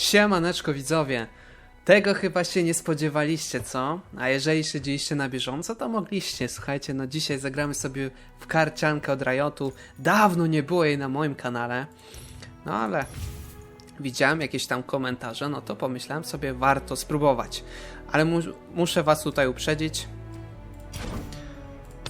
Siemaneczko widzowie. Tego chyba się nie spodziewaliście, co? A jeżeli śledziliście na bieżąco, to mogliście. Słuchajcie, no dzisiaj zagramy sobie w karciankę od Riotu. Dawno nie było jej na moim kanale. No ale widziałem jakieś tam komentarze, no to pomyślałem sobie, warto spróbować. Ale mu muszę was tutaj uprzedzić,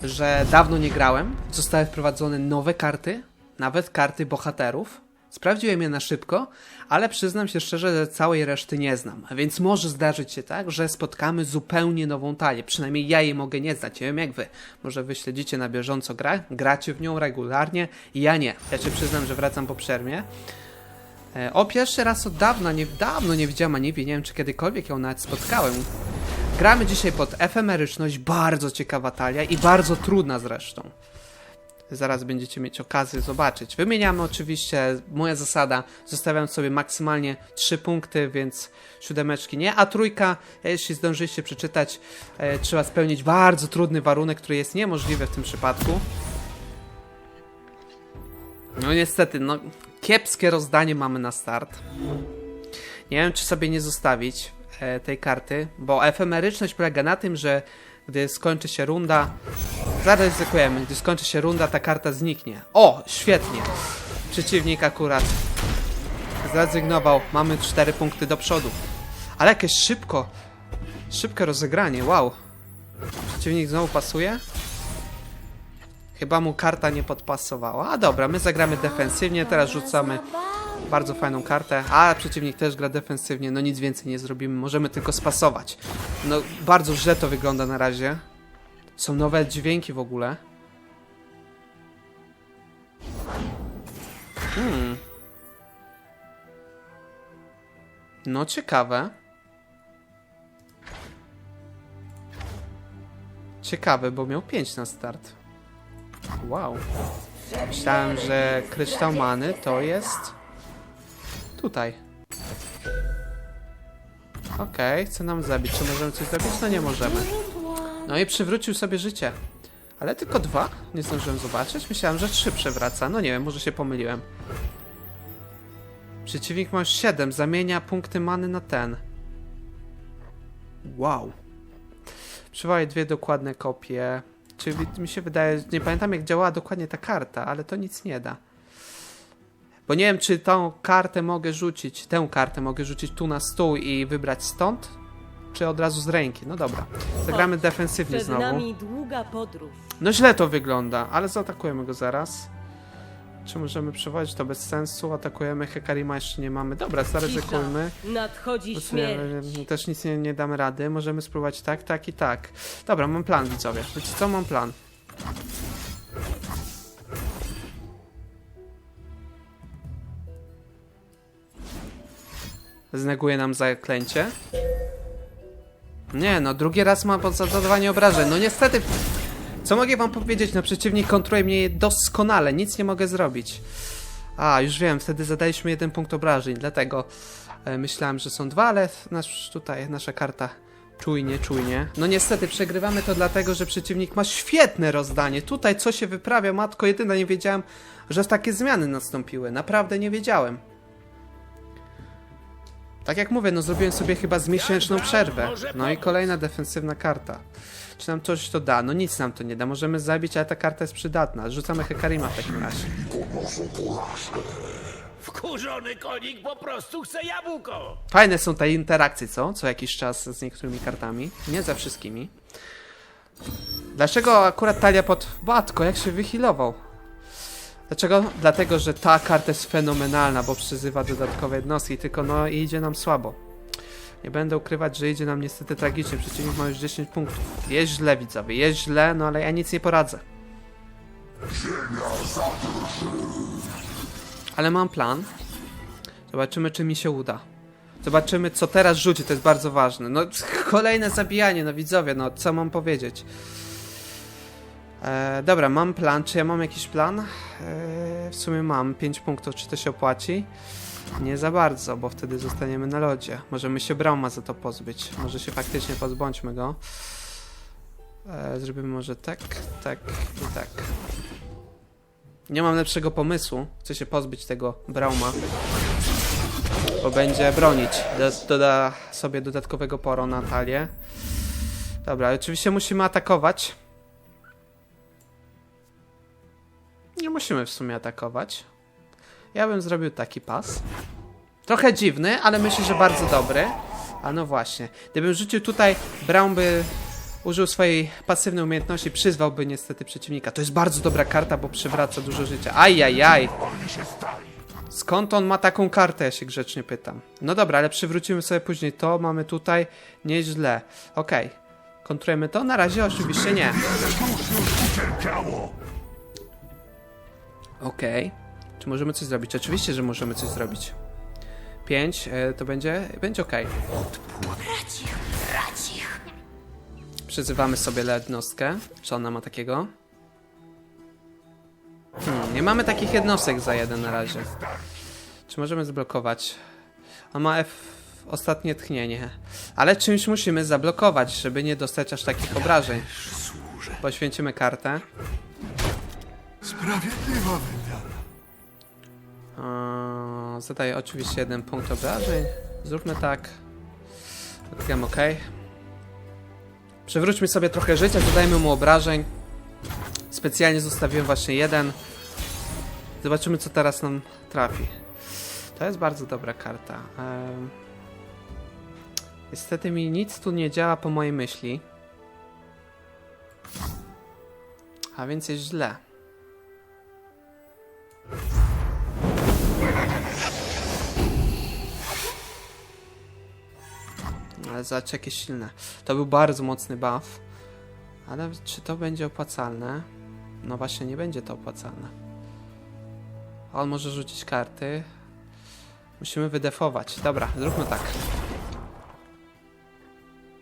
że dawno nie grałem. Zostały wprowadzone nowe karty, nawet karty bohaterów. Sprawdziłem je na szybko, ale przyznam się szczerze, że całej reszty nie znam. A więc może zdarzyć się tak, że spotkamy zupełnie nową talię. Przynajmniej ja jej mogę nie znać. Nie wiem jak wy. Może wy śledzicie na bieżąco grę, gracie w nią regularnie, ja nie. Ja się przyznam, że wracam po przerwie. E, O, pierwszy raz od dawna, nie, dawno nie widziałem Aniwi, nie wiem czy kiedykolwiek ją nawet spotkałem. Gramy dzisiaj pod efemeryczność, bardzo ciekawa talia i bardzo trudna zresztą. Zaraz będziecie mieć okazję zobaczyć. Wymieniamy oczywiście, moja zasada, zostawiam sobie maksymalnie 3 punkty, więc siódemeczki nie, a trójka, jeśli zdążyliście przeczytać, e, trzeba spełnić bardzo trudny warunek, który jest niemożliwy w tym przypadku. No niestety, no kiepskie rozdanie mamy na start. Nie wiem, czy sobie nie zostawić e, tej karty, bo efemeryczność polega na tym, że gdy skończy się runda, zaryzykujemy, gdy skończy się runda, ta karta zniknie. O, świetnie. Przeciwnik akurat zrezygnował. Mamy 4 punkty do przodu. Ale jakieś szybko, szybkie rozegranie, wow. Przeciwnik znowu pasuje? Chyba mu karta nie podpasowała. A dobra, my zagramy defensywnie, teraz rzucamy bardzo fajną kartę, a przeciwnik też gra defensywnie, no nic więcej nie zrobimy, możemy tylko spasować. No bardzo źle to wygląda na razie. Są nowe dźwięki w ogóle. Hmm. No ciekawe. Ciekawe, bo miał 5 na start. Wow. Myślałem, że kryształ many to jest tutaj. Okej, chce nam zabić. Czy możemy coś zrobić? No nie możemy. No i przywrócił sobie życie. Ale tylko dwa? Nie zdążyłem zobaczyć. Myślałem, że trzy przewraca. No nie wiem, może się pomyliłem. Przeciwnik ma już 7. Zamienia punkty many na ten. Wow. Przywołaj dwie dokładne kopie. Czyli mi się wydaje, nie pamiętam jak działała dokładnie ta karta, ale to nic nie da. Bo nie wiem, czy tą kartę mogę rzucić, tę kartę mogę rzucić tu na stół i wybrać stąd, czy od razu z ręki. No dobra. Zagramy defensywnie Przed znowu. nami długa podróż. No źle to wygląda, ale zaatakujemy go zaraz. Czy możemy przewodzić? To bez sensu. Atakujemy Hekarima, jeszcze nie mamy. Dobra, zaryzykujmy. Nadchodzi śmierć. e, Też nic nie, nie damy rady. Możemy spróbować tak, tak i tak. Dobra, mam plan, widzowie. Wiecie co? Mam plan. Zneguje nam zaklęcie. Nie, no drugi raz mam pod zadawanie obrażeń. No niestety, co mogę wam powiedzieć? No przeciwnik kontruje mnie doskonale, nic nie mogę zrobić. A, już wiem, wtedy zadaliśmy jeden punkt obrażeń, dlatego e, myślałem, że są dwa, ale nasz, tutaj nasza karta czujnie, czujnie. No niestety przegrywamy to dlatego, że przeciwnik ma świetne rozdanie. Tutaj co się wyprawia, matko jedyna, nie wiedziałem, że takie zmiany nastąpiły. Naprawdę nie wiedziałem. Tak jak mówię, no zrobiłem sobie chyba z miesięczną przerwę. No i kolejna defensywna karta. Czy nam coś to da? No nic nam to nie da. Możemy zabić, ale ta karta jest przydatna. Rzucamy Hekarima w takim razie. Wkurzony konik po prostu chce jabłko! Fajne są te interakcje, co? Co jakiś czas z niektórymi kartami. Nie za wszystkimi. Dlaczego akurat talia pod... Batko, jak się wyhealował? Dlaczego? Dlatego, że ta karta jest fenomenalna, bo przyzywa dodatkowe jednostki, tylko no idzie nam słabo. Nie będę ukrywać, że idzie nam niestety tragicznie. Przeciwnik ma już 10 punktów. Jest źle, widzowie, jest źle, no ale ja nic nie poradzę. Ale mam plan. Zobaczymy, czy mi się uda. Zobaczymy, co teraz rzuci, to jest bardzo ważne. No, kolejne zabijanie, no widzowie, no co mam powiedzieć? E, dobra, mam plan. Czy ja mam jakiś plan? E, w sumie mam 5 punktów. Czy to się opłaci? Nie za bardzo, bo wtedy zostaniemy na lodzie. Możemy się Brauma za to pozbyć. Może się faktycznie pozbądźmy go. E, zrobimy może tak, tak i tak. Nie mam lepszego pomysłu. Chcę się pozbyć tego Brauma. bo będzie bronić. Da, doda sobie dodatkowego poro na talię. Dobra, oczywiście musimy atakować. Nie musimy w sumie atakować. Ja bym zrobił taki pas. Trochę dziwny, ale myślę, że bardzo dobry. A no właśnie. Gdybym rzucił tutaj, Brown by użył swojej pasywnej umiejętności, przyzwałby niestety przeciwnika. To jest bardzo dobra karta, bo przywraca dużo życia. Ajajaj. Skąd on ma taką kartę, ja się grzecznie pytam. No dobra, ale przywrócimy sobie później to. Mamy tutaj nieźle. Okej. Kontrujemy to? Na razie oczywiście nie. Okej. Czy możemy coś zrobić? Oczywiście, że możemy coś zrobić. 5 to będzie, będzie ok. Przyzywamy sobie jednostkę. Czy ona ma takiego? Hmm, nie mamy takich jednostek za jeden na razie. Czy możemy zblokować? On ma F ostatnie tchnienie. Ale czymś musimy zablokować, żeby nie dostać aż takich obrażeń. Poświęcimy kartę. Sprawiedliwa wymiana. Eee, Zadaję oczywiście jeden punkt obrażeń. Zróbmy tak. Klikam OK. Przywróćmy sobie trochę życia, dodajmy mu obrażeń. Specjalnie zostawiłem właśnie jeden. Zobaczymy, co teraz nam trafi. To jest bardzo dobra karta. Niestety mi nic tu nie działa po mojej myśli. A więc jest źle. Ale zobacz jakie silne. To był bardzo mocny buff. Ale czy to będzie opłacalne? No właśnie, nie będzie to opłacalne. On może rzucić karty. Musimy wydefować. Dobra, zróbmy tak.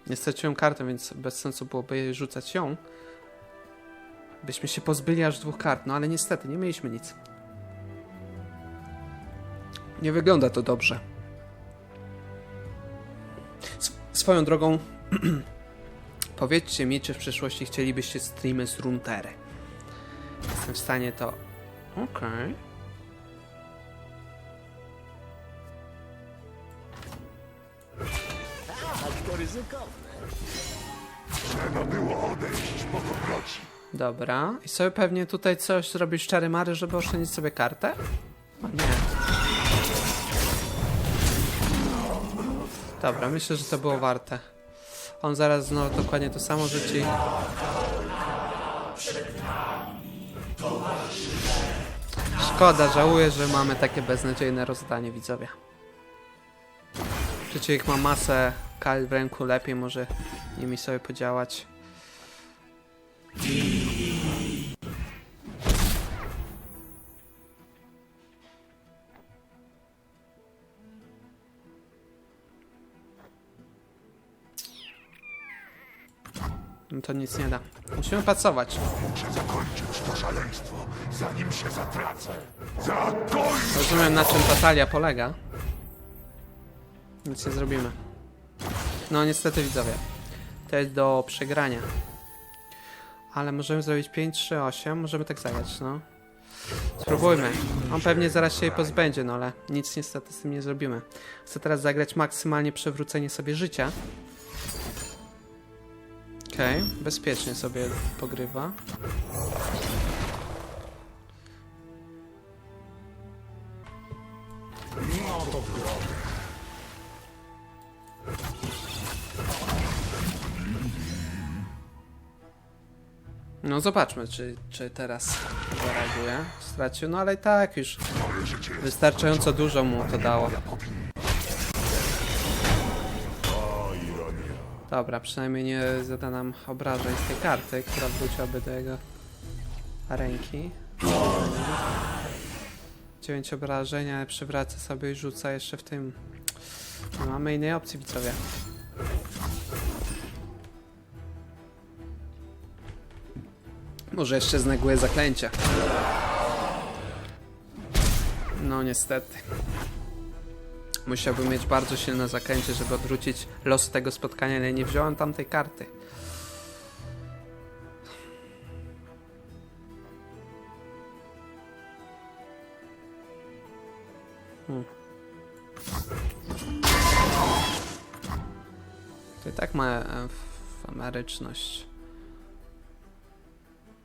Nie straciłem kartę, więc bez sensu byłoby rzucać ją. Byśmy się pozbyli aż dwóch kart, no ale niestety nie mieliśmy nic. Nie wygląda to dobrze. Sw- swoją drogą, powiedzcie mi, czy w przyszłości chcielibyście streamy z Runtery. Jestem w stanie to. Okej. Ryzykowne. Trzeba było odejść po. Dobra. I sobie pewnie tutaj coś zrobić czary mary, żeby oszczędzić sobie kartę? O nie. Dobra, myślę, że to było warte. On zaraz znowu dokładnie to samo rzuci. Szkoda, żałuję, że mamy takie beznadziejne rozdanie, widzowie. Przeciwnik ma masę kal w ręku, lepiej może nimi sobie podziałać. To nic nie da. Musimy pracować. Muszę zakończyć to szaleństwo, zanim się zatracę. Zakończ! Rozumiem na czym ta talia polega. Nic nie zrobimy. No niestety widzowie. To jest do przegrania. Ale możemy zrobić 5, 3, 8. Możemy tak zagrać, no. Spróbujmy. On pewnie zaraz się jej pozbędzie, no ale nic niestety z tym nie zrobimy. Chcę teraz zagrać maksymalnie przewrócenie sobie życia. Okej, bezpiecznie sobie pogrywa. No zobaczmy, czy, czy teraz zareaguje. Stracił, no ale i tak już wystarczająco dużo mu to dało. Dobra, przynajmniej nie zada nam obrażeń z tej karty, która wróciłaby do jego ręki. 9 obrażeń, ale przywraca sobie i rzuca jeszcze w tym. Nie mamy innej opcji, widzowie. Może jeszcze zneguje zaklęcia. No niestety. Musiałbym mieć bardzo silne zakręcie, żeby odwrócić los tego spotkania, ale nie wziąłem tamtej karty. Hmm. To i tak ma e, ameryczność.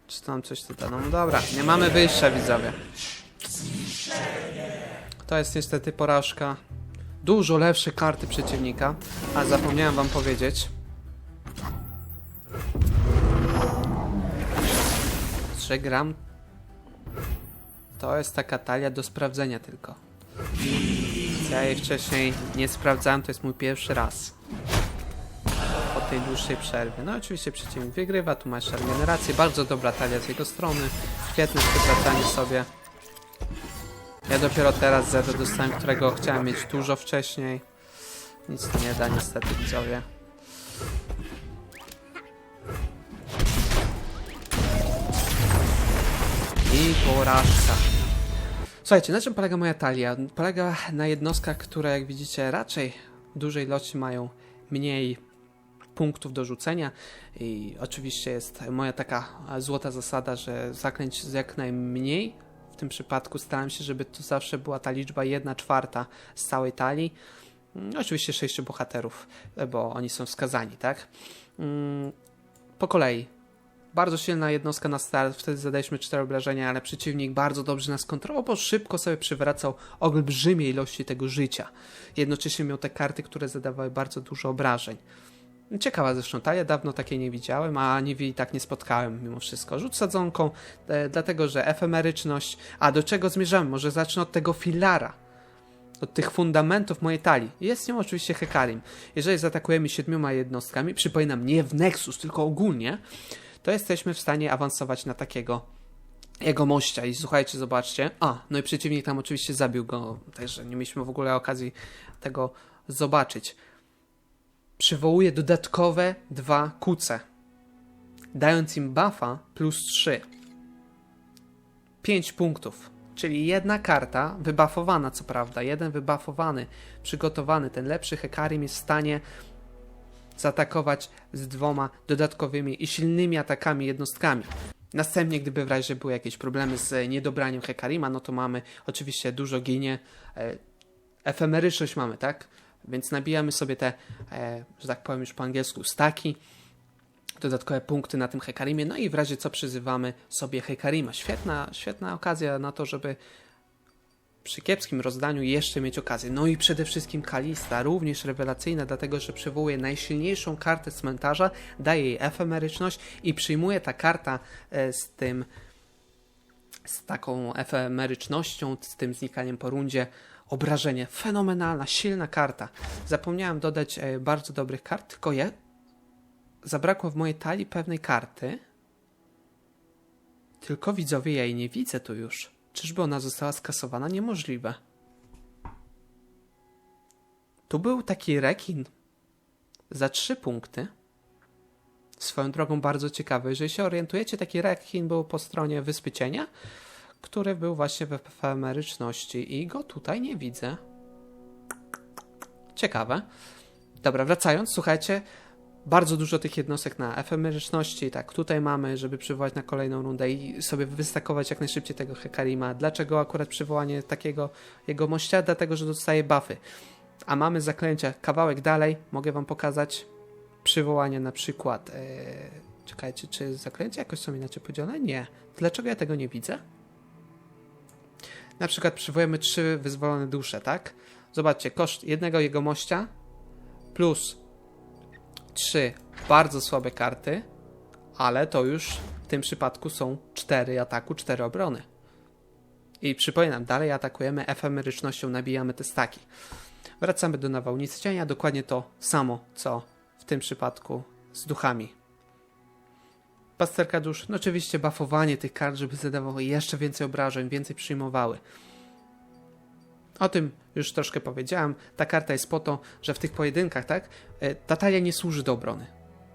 Czy tam coś tutaj? No, no dobra, nie mamy wyjścia widzowie. To jest niestety porażka. Dużo lepsze karty przeciwnika, a zapomniałem wam powiedzieć. Że gram. To jest taka talia do sprawdzenia tylko. Ja jej wcześniej nie sprawdzałem, to jest mój pierwszy raz. Po tej dłuższej przerwie. No oczywiście przeciwnik wygrywa, tu masz regenerację, bardzo dobra talia z jego strony, świetne przywracanie sobie. Ja dopiero teraz zero dostałem, którego chciałem mieć dużo wcześniej. Nic to nie da niestety widzowie. I porażka. Słuchajcie, na czym polega moja talia? Polega na jednostkach, które jak widzicie raczej w dużej ilości mają mniej punktów do rzucenia i oczywiście jest moja taka złota zasada, że zaklęć z jak najmniej. Tym przypadku starałem się, żeby to zawsze była ta liczba 1 czwarta z całej talii. Mm, Oczywiście sześciu bohaterów, bo oni są wskazani, tak? Mm, Po kolei. Bardzo silna jednostka na start, wtedy zadaliśmy 4 obrażenia, ale przeciwnik bardzo dobrze nas kontrolował, bo szybko sobie przywracał olbrzymie ilości tego życia. Jednocześnie miał te karty, które zadawały bardzo dużo obrażeń. Ciekawa zresztą talia, dawno takiej nie widziałem, a Niwi i tak nie spotkałem mimo wszystko. Rzut sadzonką, e, dlatego że efemeryczność. A do czego zmierzamy? Może zacznę od tego filara. Od tych fundamentów mojej talii. Jest nią oczywiście Hekarim. Jeżeli zaatakujemy siedmioma jednostkami, przypominam, nie w Nexus, tylko ogólnie, to jesteśmy w stanie awansować na takiego jego mościa. I słuchajcie, zobaczcie. A, no i przeciwnik tam oczywiście zabił go, także nie mieliśmy w ogóle okazji tego zobaczyć. Przywołuje dodatkowe dwa kuce, dając im buffa plus 3. 5 punktów. Czyli jedna karta, wybuffowana co prawda, jeden wybuffowany, przygotowany, ten lepszy Hekarim jest w stanie zaatakować z dwoma dodatkowymi i silnymi atakami jednostkami. Następnie, gdyby w razie były jakieś problemy z niedobraniem Hekarima, no to mamy oczywiście dużo ginie. E, efemeryczność mamy, tak? Więc nabijamy sobie te, e, że tak powiem już po angielsku, staki, dodatkowe punkty na tym Hekarimie, no i w razie co przyzywamy sobie Hekarima. Świetna, świetna okazja na to, żeby przy kiepskim rozdaniu jeszcze mieć okazję. No i przede wszystkim Kalista, również rewelacyjna, dlatego że przywołuje najsilniejszą kartę cmentarza, daje jej efemeryczność i przyjmuje ta karta e, z tym z taką efemerycznością, z tym znikaniem po rundzie obrażenie. Fenomenalna, silna karta. Zapomniałem dodać e, bardzo dobrych kart, tylko je zabrakło w mojej talii pewnej karty. Tylko widzowie, ja jej nie widzę tu już. Czyżby ona została skasowana? Niemożliwe. Tu był taki rekin za trzy punkty. Swoją drogą bardzo ciekawy. Jeżeli się orientujecie, taki rekin był po stronie Wyspy Cienia, który był właśnie w efemeryczności i go tutaj nie widzę. Ciekawe. Dobra, wracając, słuchajcie, bardzo dużo tych jednostek na efemeryczności, tak, tutaj mamy, żeby przywołać na kolejną rundę i sobie wystakować jak najszybciej tego Hekarima. Dlaczego akurat przywołanie takiego jego mościa? Dlatego, że dostaje buffy. A mamy zaklęcia kawałek dalej, mogę wam pokazać przywołanie na przykład. E, czekajcie, czy zaklęcia jakoś są inaczej podzielone? Nie. Dlaczego ja tego nie widzę? Na przykład przywołujemy trzy wyzwolone dusze, tak? Zobaczcie, koszt jednego jego mościa plus trzy bardzo słabe karty, ale to już w tym przypadku są cztery ataku, cztery obrony. I przypominam, dalej atakujemy efemerycznością, nabijamy te staki. Wracamy do nawałnicy cienia, dokładnie to samo, co w tym przypadku z duchami. Pasterka dusz, no oczywiście buffowanie tych kart, żeby zadawały jeszcze więcej obrażeń, więcej przyjmowały. O tym już troszkę powiedziałem. Ta karta jest po to, że w tych pojedynkach, tak, e, ta talia nie służy do obrony.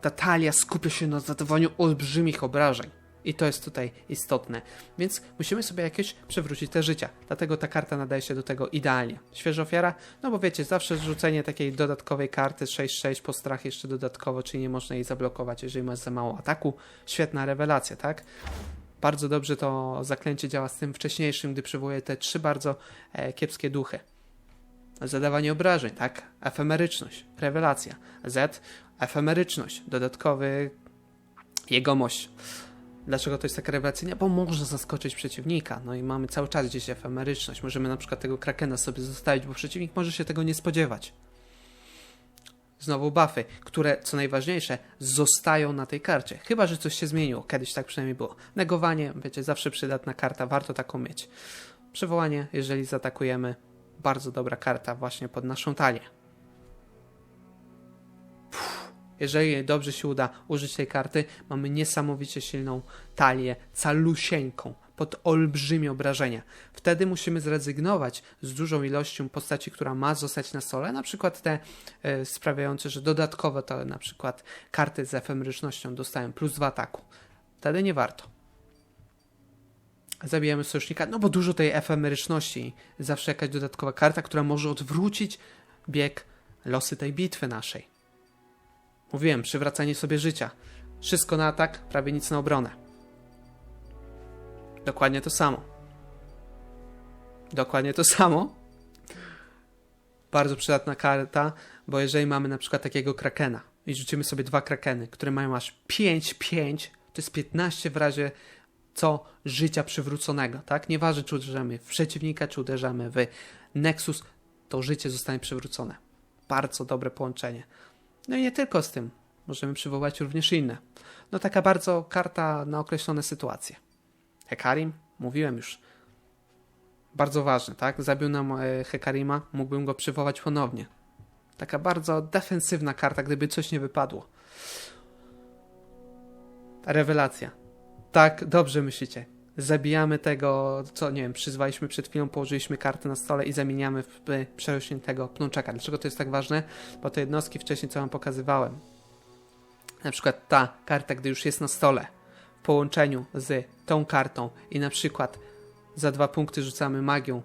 Ta talia skupia się na zadawaniu olbrzymich obrażeń. I to jest tutaj istotne. Więc musimy sobie jakieś przywrócić te życia. Dlatego ta karta nadaje się do tego idealnie. Świeża ofiara? No bo wiecie, zawsze rzucenie takiej dodatkowej karty 6-6 po strach jeszcze dodatkowo, czyli nie można jej zablokować, jeżeli masz za mało ataku. Świetna rewelacja, tak? Bardzo dobrze to zaklęcie działa z tym wcześniejszym, gdy przywołuje te trzy bardzo e, kiepskie duchy. zadawanie obrażeń, tak? Efemeryczność, rewelacja. Z, efemeryczność, dodatkowy jegomość. Dlaczego to jest taka rewelacyjna? Bo może zaskoczyć przeciwnika. No i mamy cały czas gdzieś efemeryczność. Możemy na przykład tego krakena sobie zostawić, bo przeciwnik może się tego nie spodziewać. Znowu buffy, które co najważniejsze zostają na tej karcie. Chyba, że coś się zmieniło. Kiedyś tak przynajmniej było. Negowanie, wiecie, zawsze przydatna karta, warto taką mieć. Przywołanie, jeżeli zaatakujemy, bardzo dobra karta właśnie pod naszą talię. Jeżeli dobrze się uda użyć tej karty, mamy niesamowicie silną talię, calusieńką, pod olbrzymie obrażenia. Wtedy musimy zrezygnować z dużą ilością postaci, która ma zostać na stole, na przykład te e, sprawiające, że dodatkowo to na przykład karty z efemerycznością dostają plus 2 ataku. Wtedy nie warto. Zabijamy sojusznika, no bo dużo tej efemeryczności, zawsze jakaś dodatkowa karta, która może odwrócić bieg, losy tej bitwy naszej. Mówiłem, przywracanie sobie życia. Wszystko na atak, prawie nic na obronę. Dokładnie to samo. Dokładnie to samo. Bardzo przydatna karta, bo jeżeli mamy na przykład takiego krakena i rzucimy sobie dwa krakeny, które mają aż 5-5, to jest 15 w razie co życia przywróconego, tak? Nieważne, czy uderzamy w przeciwnika, czy uderzamy w Nexus, to życie zostanie przywrócone. Bardzo dobre połączenie. No i nie tylko z tym. Możemy przywołać również inne. No taka bardzo karta na określone sytuacje. Hekarim, mówiłem już. Bardzo ważny, tak? Zabił nam e, Hekarima, mógłbym go przywołać ponownie. Taka bardzo defensywna karta, gdyby coś nie wypadło. Rewelacja. Tak, dobrze myślicie. Zabijamy tego, co nie wiem, przyzwaliśmy przed chwilą, położyliśmy kartę na stole i zamieniamy w e, przerośniętego pnączaka. Dlaczego to jest tak ważne? Bo te jednostki wcześniej, co wam pokazywałem, na przykład ta karta, gdy już jest na stole, w połączeniu z tą kartą i na przykład za dwa punkty rzucamy magią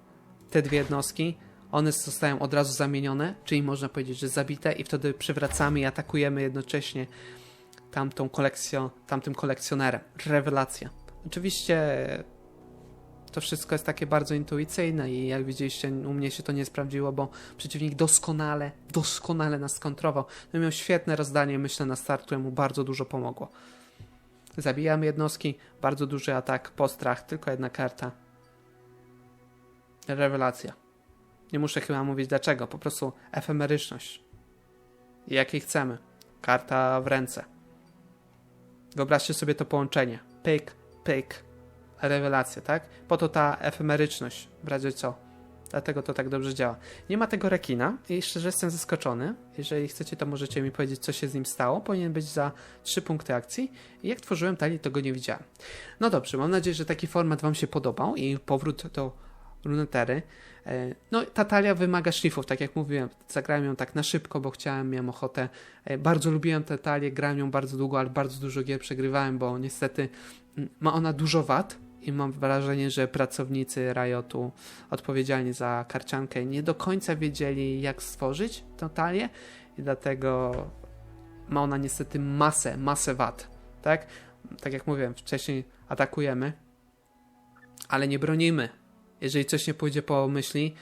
te dwie jednostki, one zostają od razu zamienione, czyli można powiedzieć, że zabite i wtedy przywracamy i atakujemy jednocześnie tamtą kolekcją, tamtym kolekcjonerem. Rewelacja. Oczywiście to wszystko jest takie bardzo intuicyjne i jak widzieliście, u mnie się to nie sprawdziło, bo przeciwnik doskonale, doskonale nas skontrował. No miał świetne rozdanie, myślę, na start, które mu bardzo dużo pomogło. Zabijamy jednostki, bardzo duży atak, postrach, tylko jedna karta. Rewelacja. Nie muszę chyba mówić dlaczego, po prostu efemeryczność. Jakiej chcemy. Karta w ręce. Wyobraźcie sobie to połączenie. Pyk, pyk. Rewelacja, tak? Po to ta efemeryczność, w razie co. Dlatego to tak dobrze działa. Nie ma tego rekina i szczerze jestem zaskoczony. Jeżeli chcecie, to możecie mi powiedzieć, co się z nim stało. Powinien być za 3 punkty akcji. I jak tworzyłem talii, to go nie widziałem. No dobrze, mam nadzieję, że taki format Wam się podobał i powrót do lunetery. E, No, ta talia wymaga szlifów, tak jak mówiłem. Zagrałem ją tak na szybko, bo chciałem, miałem ochotę. E, Bardzo lubiłem tę talię, grałem ją bardzo długo, ale bardzo dużo gier przegrywałem, bo niestety ma ona dużo wad i mam wrażenie, że pracownicy Riotu odpowiedzialni za karciankę nie do końca wiedzieli, jak stworzyć tę talię i dlatego ma ona niestety masę, masę wad, tak? Tak jak mówiłem, wcześniej atakujemy, ale nie bronimy. Jeżeli coś nie pójdzie po myśli,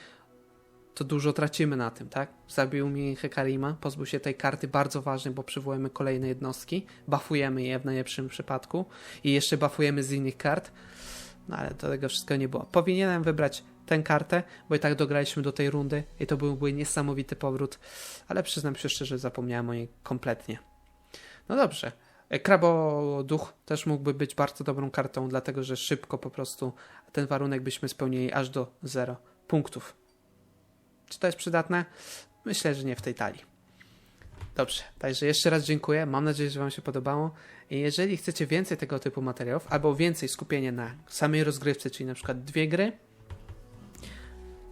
to dużo tracimy na tym, tak? Zabił mi Hekarima, pozbył się tej karty bardzo ważnej, bo przywołujemy kolejne jednostki, buffujemy je w najlepszym przypadku i jeszcze buffujemy z innych kart, no ale do tego wszystko nie było. Powinienem wybrać tę kartę, bo i tak dograliśmy do tej rundy i to byłby niesamowity powrót, ale przyznam się szczerze, zapomniałem o niej kompletnie. No dobrze. E, Krabo Duch też mógłby być bardzo dobrą kartą, dlatego że szybko po prostu ten warunek byśmy spełnili aż do 0 punktów. Czy to jest przydatne? Myślę, że nie w tej talii. Dobrze, także jeszcze raz dziękuję. Mam nadzieję, że Wam się podobało. I jeżeli chcecie więcej tego typu materiałów, albo więcej skupienia na samej rozgrywce, czyli na przykład dwie gry,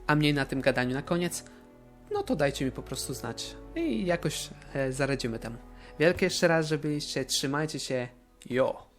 a mniej na tym gadaniu na koniec, no to dajcie mi po prostu znać i jakoś e, zaradzimy temu. Wielkie jeszcze raz, że byliście, trzymajcie się, jo!